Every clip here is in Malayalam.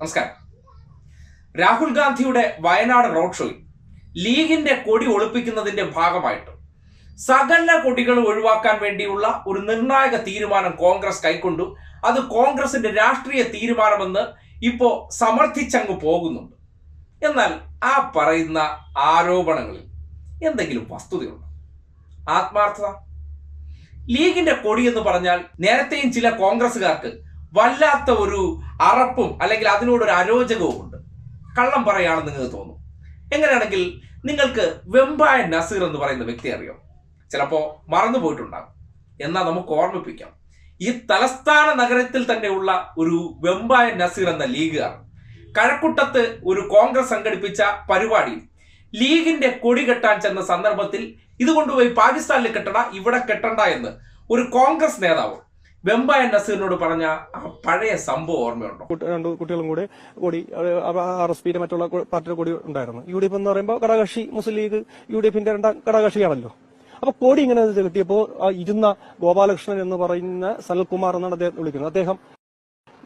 നമസ്കാരം. രാഹുൽ ഗാന്ധിയുടെ വയനാട് റോഡ് ഷോയിൽ ലീഗിന്റെ കൊടി ഒളിപ്പിക്കുന്നതിന്റെ ഭാഗമായിട്ട് സകല കൊടികൾ ഒഴിവാക്കാൻ വേണ്ടിയുള്ള ഒരു നിർണായക തീരുമാനം കോൺഗ്രസ് കൈക്കൊണ്ടു. അത് കോൺഗ്രസിന്റെ രാഷ്ട്രീയ തീരുമാനമെന്ന് ഇപ്പോ സമർത്ഥിച്ചങ്ങ് പോകുന്നുണ്ട്. എന്നാൽ ആ പറയുന്ന ആരോപണങ്ങളിൽ എന്തെങ്കിലും വസ്തുതയുണ്ടോ? ആത്മാർത്ഥത? ലീഗിന്റെ കൊടി എന്ന് പറഞ്ഞാൽ നേരത്തെയും ചില കോൺഗ്രസ്സുകാർക്ക് വല്ലാത്ത ഒരു അറപ്പും അല്ലെങ്കിൽ അതിനോടൊരു അരോചകവും ഉണ്ട്. കള്ളം പറയാണെന്ന് നിങ്ങൾക്ക് തോന്നും. എങ്ങനെയാണെങ്കിൽ നിങ്ങൾക്ക് വെമ്പായ നസീർ എന്ന് പറയുന്ന വ്യക്തി അറിയാം? ചിലപ്പോ മറന്നു പോയിട്ടുണ്ടാകും. എന്നാൽ നമുക്ക് ഓർമ്മിപ്പിക്കാം. ഈ തലസ്ഥാന നഗരത്തിൽ തന്നെയുള്ള ഒരു വെമ്പായ നസീർ എന്ന ലീഗുകാർ കഴക്കുട്ടത്ത് ഒരു കോൺഗ്രസ് സംഘടിപ്പിച്ച പരിപാടി ലീഗിന്റെ കൊടി കെട്ടാൻ ചെന്ന സന്ദർഭത്തിൽ ഇത് കൊണ്ടുപോയി പാകിസ്ഥാനിൽ കെട്ടണ ഇവിടെ കെട്ടണ്ട എന്ന് ഒരു കോൺഗ്രസ് നേതാവ് വെമ്പായ നസീറിനോട് പറഞ്ഞ ആ പഴയ സംഭവം ഓർമ്മയുണ്ടോ? രണ്ട് കുട്ടികളും കൂടെ കൂടി ആർ എസ് പിന്റെ മറ്റുള്ള പാർട്ടിയുടെ കൂടി ഉണ്ടായിരുന്നു. യു ഡി എഫ് എന്ന് പറയുമ്പോൾ ഘടകകക്ഷി മുസ്ലിം ലീഗ് യു ഡി എഫിന്റെ രണ്ടാം ഘടകകക്ഷിയാണല്ലോ. അപ്പൊ കൊടി ഇങ്ങനെ കിട്ടിയപ്പോൾ ആ ഇരുന്ന ഗോപാലകൃഷ്ണൻ എന്ന് പറയുന്ന സനൽകുമാർ എന്നാണ് അദ്ദേഹം വിളിക്കുന്നത്. അദ്ദേഹം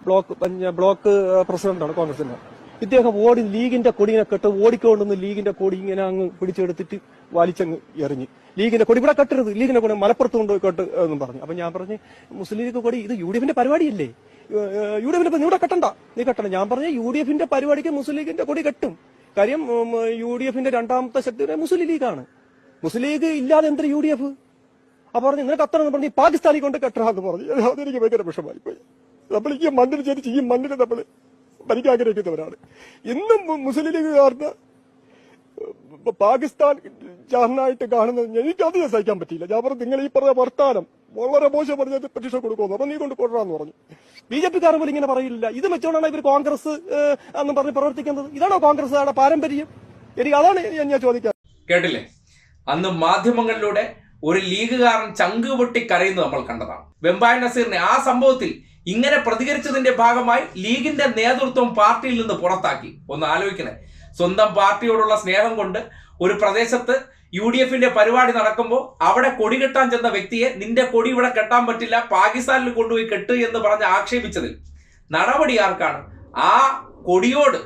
ബ്ലോക്ക് ബ്ലോക്ക് പ്രസിഡന്റാണ് കോൺഗ്രസിന്റെ. ഇദ്ദേഹം ഓടി ലീഗിന്റെ കൊടി കെട്ട് ഓടിക്കൊണ്ടുവന്ന് ലീഗിന്റെ കൊടി ഇങ്ങനെ അങ്ങ് പിടിച്ചെടുത്തിട്ട് വലിച്ചങ്ങ് എറിഞ്ഞ്. ലീഗിന്റെ കൊടി ഇവിടെ കെട്ടരുത്. ലീഗിന്റെ കൊടി മലപ്പുറത്ത് കൊണ്ടുപോയി കെട്ട് എന്നും പറഞ്ഞു. അപ്പൊ ഞാൻ പറഞ്ഞു മുസ്ലിം ലീഗ് കൊടി ഇത് യു ഡി എഫിന്റെ പരിപാടിയല്ലേ? യു ഡി എഫിന്റെ ഇവിടെ കെട്ടണ്ട. നീ കെട്ടണം ഞാൻ പറഞ്ഞു യു ഡി എഫിന്റെ പരിപാടിക്ക് മുസ്ലിം ലീഗിന്റെ കൊടി കെട്ടും. കാര്യം യു ഡി എഫിന്റെ രണ്ടാമത്തെ ശക്തി മുസ്ലിം ലീഗാണ്. മുസ്ലിം ലീഗ് ഇല്ലാതെ എന്തൊരു യു ഡി എഫ്? അപ്പൊ പറഞ്ഞു നിനക്ക് അത്ര പറഞ്ഞു പാകിസ്ഥാനി കൊണ്ട് കെട്ടാന്ന് പറഞ്ഞു. അതെനിക്ക് ഭയങ്കര വിഷമായി പോയി. നമ്മൾ ഈ മണ്ണിൽ ജനിച്ച് ഈ മണ്ണിൽ നമ്മൾ ഭരിക്കാൻ ആഗ്രഹിക്കുന്നവരാണ് ഇന്നും മുസ്ലിം ലീഗ് ലീഗുകാരന് പാകിസ്ഥാൻ ചാരനായിട്ട് കാണുന്നത് എനിക്കത് സഹിക്കാൻ പറ്റിയില്ല. ഞാൻ പറഞ്ഞു നിങ്ങൾ ഈ പറഞ്ഞ വർത്താനം വളരെ മോശം പറഞ്ഞത് പ്രതീക്ഷ കൊടുക്കുന്നു. അപ്പൊ നീ കൊണ്ട് കൊടുക്കാന്ന് പറഞ്ഞു. ബി ജെ പിക്കാരൻ പോലും ഇങ്ങനെ പറയില്ല. ഇത് വെച്ചോണ്ടാണ് ഇവർ കോൺഗ്രസ് എന്ന് പറഞ്ഞ് പ്രവർത്തിക്കുന്നത്. ഇതാണോ കോൺഗ്രസ് പാരമ്പര്യം? എനിക്ക് അതാണ് ഞാൻ ചോദിക്കാൻ കേട്ടില്ലേ? അന്ന് മാധ്യമങ്ങളിലൂടെ ഒരു ലീഗുകാരൻ ചങ്ക് പൊട്ടി കരയുന്നത് നമ്മൾ കണ്ടതാണ്. വെമ്പായ നസീറിനെ ആ സംഭവത്തിൽ ഇങ്ങനെ പ്രതികരിച്ചതിന്റെ ഭാഗമായി ലീഗിന്റെ നേതൃത്വം പാർട്ടിയിൽ നിന്ന് പുറത്താക്കി. ഒന്ന് ആലോചിക്കണേ. സ്വന്തം പാർട്ടിയോടുള്ള സ്നേഹം കൊണ്ട് ഒരു പ്രദേശത്ത് യു ഡി എഫിന്റെ പരിപാടി നടക്കുമ്പോൾ അവിടെ കൊടി കെട്ടാൻ ചെന്ന വ്യക്തിയെ നിന്റെ കൊടി ഇവിടെ കെട്ടാൻ പറ്റില്ല പാകിസ്ഥാനിൽ കൊണ്ടുപോയി കെട്ട് എന്ന് പറഞ്ഞ് ആക്ഷേപിച്ചതിൽ നടപടി ആർക്കാണ്? ആ കൊടിയോട്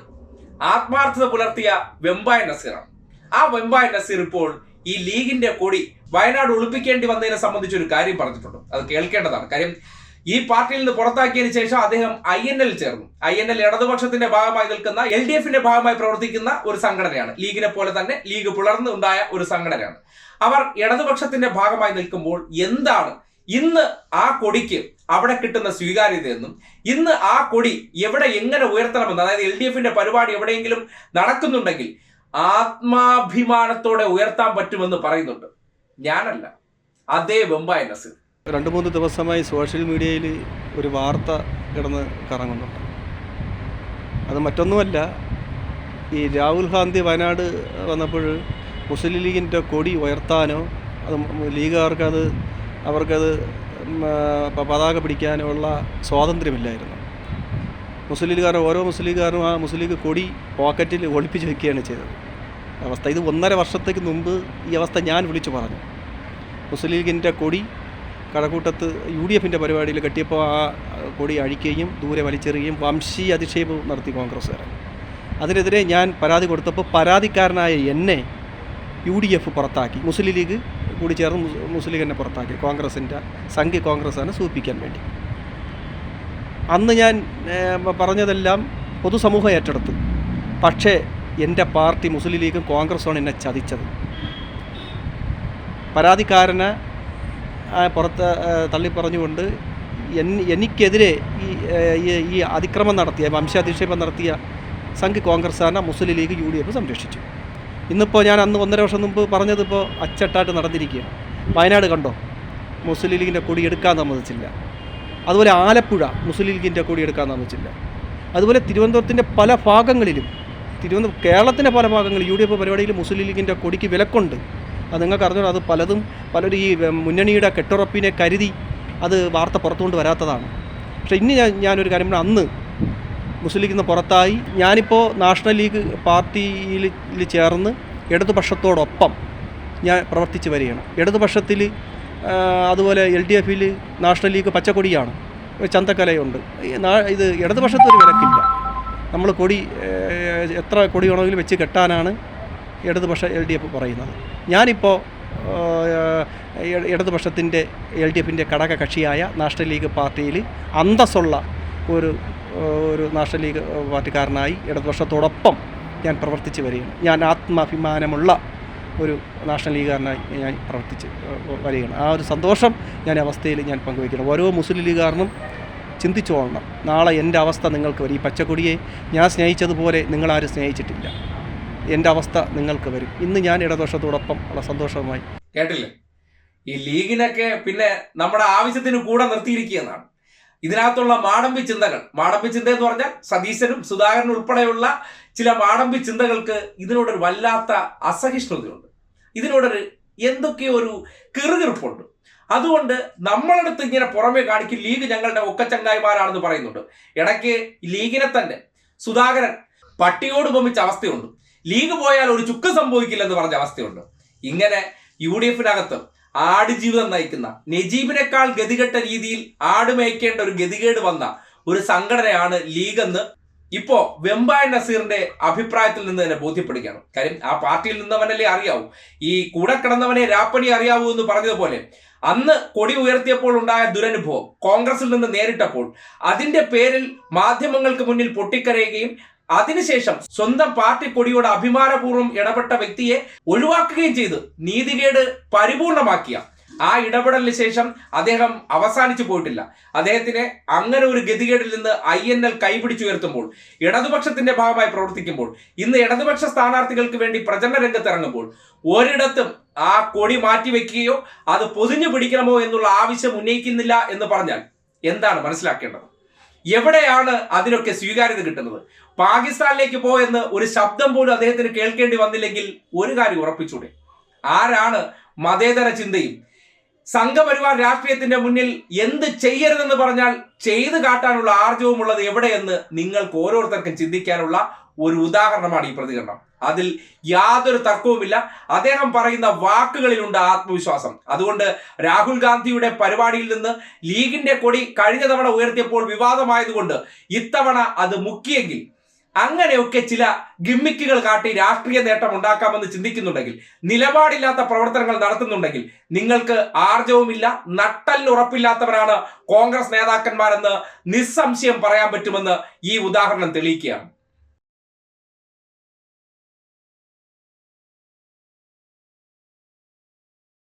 ആത്മാർത്ഥത പുലർത്തിയ വെമ്പായ നസീറാണ്. ആ വെമ്പായ നസീർ ഇപ്പോൾ ഈ ലീഗിന്റെ കൊടി വയനാട് ഒളിപ്പിക്കേണ്ടി വന്നതിനെ സംബന്ധിച്ച് ഒരു കാര്യം പറഞ്ഞിട്ടുണ്ട്. അത് കേൾക്കേണ്ടതാണ്. കാര്യം ഈ പാർട്ടിയിൽ നിന്ന് പുറത്താക്കിയതിനു ശേഷം അദ്ദേഹം ഐ എൻ എൽ ചേർന്നു. ഐ എൻ എൽ ഇടതുപക്ഷത്തിന്റെ ഭാഗമായി നിൽക്കുന്ന എൽ ഡി എഫിന്റെ ഭാഗമായി പ്രവർത്തിക്കുന്ന ഒരു സംഘടനയാണ്. ലീഗിനെ പോലെ തന്നെ ലീഗ് പുലർന്നുണ്ടായ ഒരു സംഘടനയാണ്. അവർ ഇടതുപക്ഷത്തിന്റെ ഭാഗമായി നിൽക്കുമ്പോൾ എന്താണ് ഇന്ന് ആ കൊടിക്ക് അവിടെ കിട്ടുന്ന സ്വീകാര്യതയെന്നും ഇന്ന് ആ കൊടി എവിടെ എങ്ങനെ ഉയർത്തണമെന്ന് അതായത് എൽ ഡി എഫിന്റെ പരിപാടി എവിടെയെങ്കിലും നടക്കുന്നുണ്ടെങ്കിൽ ആത്മാഭിമാനത്തോടെ ഉയർത്താൻ പറ്റുമെന്ന് പറയുന്നുണ്ട്. ഞാനല്ല. അതേ വെമ്പായ നസീർ. രണ്ട് മൂന്ന് ദിവസമായി സോഷ്യൽ മീഡിയയിൽ ഒരു വാർത്ത കിടന്ന് കറങ്ങുന്നുണ്ട് അത് മറ്റൊന്നുമല്ല ഈ രാഹുൽ ഗാന്ധി വയനാട് വന്നപ്പോൾ മുസ്ലിം ലീഗിന്റെ കൊടി ഉയർത്താനോ അത് ലീഗുകാർക്കത് അവർക്കത് പതാക പിടിക്കാനോ ഉള്ള സ്വാതന്ത്ര്യമില്ലായിരുന്നു. മുസ്ലിം ലീഗുകാർ ഓരോ മുസ്ലിം ലീഗുകാരും ആ മുസ്ലിം ലീഗ് കൊടി പോക്കറ്റിൽ ഒളിപ്പിച്ച് വയ്ക്കുകയാണ് ചെയ്തത്. അവസ്ഥ ഇത് ഒന്നര വർഷത്തേക്ക് മുമ്പ് ഈ അവസ്ഥ ഞാൻ വിളിച്ചു പറഞ്ഞു. മുസ്ലിം ലീഗിന്റെ കൊടി കഴക്കൂട്ടത്ത് യു ഡി എഫിന്റെ പരിപാടിയിൽ കെട്ടിയപ്പോൾ ആ കൊടി അഴിക്കുകയും ദൂരെ വലിച്ചെറിയുകയും വംശീയ അധിക്ഷേപം നടത്തി കോൺഗ്രസ്സുകാരൻ അതിനെതിരെ ഞാൻ പരാതി കൊടുത്തപ്പോൾ പരാതിക്കാരനായ എന്നെ യു ഡി എഫ് പുറത്താക്കി. മുസ്ലിം ലീഗ് കൂടി ചേർന്ന് മുസ് മുസ്ലിം ലീഗ് എന്നെ പുറത്താക്കി. കോൺഗ്രസിന്റെ സംഘി കോൺഗ്രസ്സാണ് സൂപ്പിക്കാൻ വേണ്ടി. അന്ന് ഞാൻ പറഞ്ഞതെല്ലാം പൊതുസമൂഹം ഏറ്റെടുത്തു. പക്ഷേ എന്റെ പാർട്ടി മുസ്ലിം ലീഗും കോൺഗ്രസ്സുമാണ് എന്നെ ചതിച്ചത്. പരാതിക്കാരനെ പുറത്ത് തള്ളിപ്പറഞ്ഞുകൊണ്ട് എനിക്കെതിരെ ഈ ഈ- ഈ അതിക്രമം നടത്തിയ വംശാധിക്ഷേപം നടത്തിയ Sangh കോൺഗ്രസ്സാണ് Muslim League U D F സംരക്ഷിച്ചു. ഇന്നിപ്പോൾ ഞാൻ അന്ന് ഒന്നര വർഷം മുമ്പ് പറഞ്ഞതിപ്പോൾ അച്ചട്ടായിട്ട് നടന്നിരിക്കുകയാണ്. വയനാട് കണ്ടോ? മുസ്ലിം ലീഗിന്റെ കൊടി എടുക്കാൻ സമ്മതിച്ചില്ല. അതുപോലെ ആലപ്പുഴ മുസ്ലിം ലീഗിന്റെ കൊടി എടുക്കാൻ സമ്മതിച്ചില്ല. അതുപോലെ തിരുവനന്തപുരത്തിന്റെ പല ഭാഗങ്ങളിലും തിരുവനന്തപുരം കേരളത്തിന്റെ പല ഭാഗങ്ങളിൽ യു ഡി എഫ് പരിപാടിയിൽ മുസ്ലിം ലീഗിന്റെ കൊടിക്ക് വിലക്കുണ്ട്. അത് നിങ്ങൾക്ക് അറിഞ്ഞോ അത് പലതും പലരും ഈ മുന്നണിയുടെ കെട്ടുറപ്പിനെ കരുതി അത് വാർത്ത പുറത്തുകൊണ്ട് വരാത്തതാണ്. പക്ഷേ ഇനി ഞാൻ ഞാനൊരു കാര്യം പറഞ്ഞാൽ അന്ന് മുസ്ലിം ലീഗിൽ നിന്ന് പുറത്തായി ഞാനിപ്പോൾ നാഷണൽ ലീഗ് പാർട്ടിയിൽ ചേർന്ന് ഇടതുപക്ഷത്തോടൊപ്പം ഞാൻ പ്രവർത്തിച്ച് വരികയാണ്. ഇടതുപക്ഷത്തിൽ അതുപോലെ എൽ ഡി എഫിൽ നാഷണൽ ലീഗ് പച്ചക്കൊടിയാണ് ചന്തക്കലയുണ്ട്. ഇത് ഇടതുപക്ഷത്തൊരു വിലക്കില്ല. നമ്മൾ കൊടി എത്ര കൊടി വേണമെങ്കിലും വെച്ച് കെട്ടാനാണ് ഇടതുപക്ഷ എൽ ഡി എഫ് പറയുന്നത്. ഞാനിപ്പോൾ ഇടതുപക്ഷത്തിന്റെ എൽ ഡി എഫിന്റെ ഘടക കക്ഷിയായ നാഷണൽ ലീഗ് പാർട്ടിയിൽ അന്തസ്സുള്ള ഒരു ഒരു നാഷണൽ ലീഗ് പാർട്ടിക്കാരനായി ഇടതുപക്ഷത്തോടൊപ്പം ഞാൻ പ്രവർത്തിച്ച് വരികയാണ്. ഞാൻ ആത്മാഭിമാനമുള്ള ഒരു നാഷണൽ ലീഗുകാരനായി ഞാൻ പ്രവർത്തിച്ച് വരികയാണ്. ആ ഒരു സന്തോഷം ഞാൻ അവസ്ഥയിൽ ഞാൻ പങ്കുവയ്ക്കണം ഓരോ മുസ്ലിം ലീഗുകാരനും ചിന്തിച്ചോളണം നാളെ എന്റെ അവസ്ഥ നിങ്ങൾക്ക് വരും. ഈ പച്ചക്കൊടിയെ ഞാൻ സ്നേഹിച്ചതുപോലെ നിങ്ങളാരും സ്നേഹിച്ചിട്ടില്ല. എന്റെ അവസ്ഥ നിങ്ങൾക്ക് വരും. ഇന്ന് ഞാൻ ഇടദോഷത്തോടൊപ്പം ഉള്ള സന്തോഷവുമായി. കേട്ടില്ലേ? ഈ ലീഗിനൊക്കെ പിന്നെ നമ്മുടെ ആവശ്യത്തിന് കൂടെ നിർത്തിയിരിക്കുകയെന്നാണ് ഇതിനകത്തുള്ള മാടമ്പി ചിന്തകൾ. മാടമ്പി ചിന്ത എന്ന് പറഞ്ഞാൽ സതീശനും സുധാകരനും ഉൾപ്പെടെയുള്ള ചില മാടമ്പി ചിന്തകൾക്ക് ഇതിനോടൊരു വല്ലാത്ത അസഹിഷ്ണുതയുണ്ട്. ഇതിനോടൊരു എന്തൊക്കെ ഒരു കിറുകിറുപ്പുണ്ട്. അതുകൊണ്ട് നമ്മളടുത്ത് ഇങ്ങനെ പുറമെ കാണിക്കും ലീഗ് ഞങ്ങളുടെ ഒക്കച്ചങ്ങായിമാരാണെന്ന് പറയുന്നുണ്ട്. ഇടയ്ക്ക് ലീഗിനെ തന്നെ സുധാകരൻ പട്ടിയോട് ഉപമിച്ച അവസ്ഥയുണ്ട്. ലീഗ് പോയാൽ ഒരു ചുക്ക് സംഭവിക്കില്ലെന്ന് പറഞ്ഞ അവസ്ഥയുണ്ട്. ഇങ്ങനെ യു ഡി എഫിനകത്ത് ആടുജീവിതം നയിക്കുന്ന നജീബിനേക്കാൾ ഗതികെട്ട രീതിയിൽ ആട് മേയ്ക്കേണ്ട ഒരു ഗതികേട് വന്ന ഒരു സംഘടനയാണ് ലീഗ് എന്ന് ഇപ്പോ വെമ്പായ നസീറിന്റെ അഭിപ്രായത്തിൽ നിന്ന് തന്നെ ബോധ്യപ്പെടുകയാണ്. കാര്യം ആ പാർട്ടിയിൽ നിന്നവനല്ലേ അറിയാവൂ. ഈ കൂടെ കിടന്നവനെ രാപ്പണി അറിയാവൂ എന്ന് പറഞ്ഞതുപോലെ അന്ന് കൊടി ഉയർത്തിയപ്പോൾ ഉണ്ടായ ദുരനുഭവം കോൺഗ്രസിൽ നിന്ന് നേരിട്ടപ്പോൾ അതിന്റെ പേരിൽ മാധ്യമങ്ങൾക്ക് മുന്നിൽ പൊട്ടിക്കരയുകയും അതിനുശേഷം സ്വന്തം പാർട്ടി കൊടിയോട് അഭിമാനപൂർവം ഇടപെട്ട വ്യക്തിയെ ഒഴിവാക്കുകയും ചെയ്ത് നീതികേട് പരിപൂർണമാക്കിയ ആ ഇടപെടലിന് ശേഷം അദ്ദേഹം അവസാനിച്ചു പോയിട്ടില്ല. അദ്ദേഹത്തിന് അങ്ങനെ ഒരു ഗതികേടിൽ നിന്ന് ഐ എൻ എൽ കൈപിടിച്ചുയർത്തുമ്പോൾ ഇടതുപക്ഷത്തിന്റെ ഭാഗമായി പ്രവർത്തിക്കുമ്പോൾ ഇന്ന് ഇടതുപക്ഷ സ്ഥാനാർത്ഥികൾക്ക് വേണ്ടി പ്രചരണ രംഗത്ത് ഇറങ്ങുമ്പോൾ ഒരിടത്തും ആ കൊടി മാറ്റിവെക്കുകയോ അത് പൊതിഞ്ഞു പിടിക്കണമോ എന്നുള്ള ആവശ്യം ഉന്നയിക്കുന്നില്ല എന്ന് പറഞ്ഞാൽ എന്താണ് മനസ്സിലാക്കേണ്ടത്? എവിടെയാണ് അതിനൊക്കെ സ്വീകാര്യത കിട്ടുന്നത്? പാകിസ്ഥാനിലേക്ക് പോയെന്ന് ഒരു ശബ്ദം പോലും അദ്ദേഹത്തിന് കേൾക്കേണ്ടി വന്നില്ലെങ്കിൽ ഒരു കാര്യം ഉറപ്പിച്ചൂടെ? ആരാണ് മതേതര ചിന്തയും? സംഘപരിവാർ രാഷ്ട്രീയത്തിന്റെ മുന്നിൽ എന്ത് ചെയ്യരുതെന്ന് പറഞ്ഞാൽ ചെയ്തു കാട്ടാനുള്ള ആർജവും ഉള്ളത് എവിടെയെന്ന് നിങ്ങൾക്ക് ഓരോരുത്തർക്കും ചിന്തിക്കാനുള്ള ഒരു ഉദാഹരണമാണ് ഈ പ്രതികരണം. അതിൽ യാതൊരു തർക്കവുമില്ല. അദ്ദേഹം പറയുന്ന വാക്കുകളിലുണ്ട് ആത്മവിശ്വാസം. അതുകൊണ്ട് രാഹുൽ ഗാന്ധിയുടെ പരിപാടിയിൽ നിന്ന് ലീഗിന്റെ കൊടി കഴിഞ്ഞ തവണ ഉയർത്തിയപ്പോൾ വിവാദമായതുകൊണ്ട് ഇത്തവണ അത് മുക്കിയെങ്കിൽ അങ്ങനെയൊക്കെ ചില ഗിമ്മിക്കുകൾ കാട്ടി രാഷ്ട്രീയ നേട്ടം ഉണ്ടാക്കാമെന്ന് ചിന്തിക്കുന്നുണ്ടെങ്കിൽ നിലപാടില്ലാത്ത പ്രവർത്തനങ്ങൾ നടത്തുന്നുണ്ടെങ്കിൽ നിങ്ങൾക്ക് ആർജവുമില്ല നട്ടലിന് ഉറപ്പില്ലാത്തവരാണ് കോൺഗ്രസ് നേതാക്കന്മാരെന്ന് നിസ്സംശയം പറയാൻ പറ്റുമെന്ന് ഈ ഉദാഹരണം തെളിയിക്കുകയാണ്.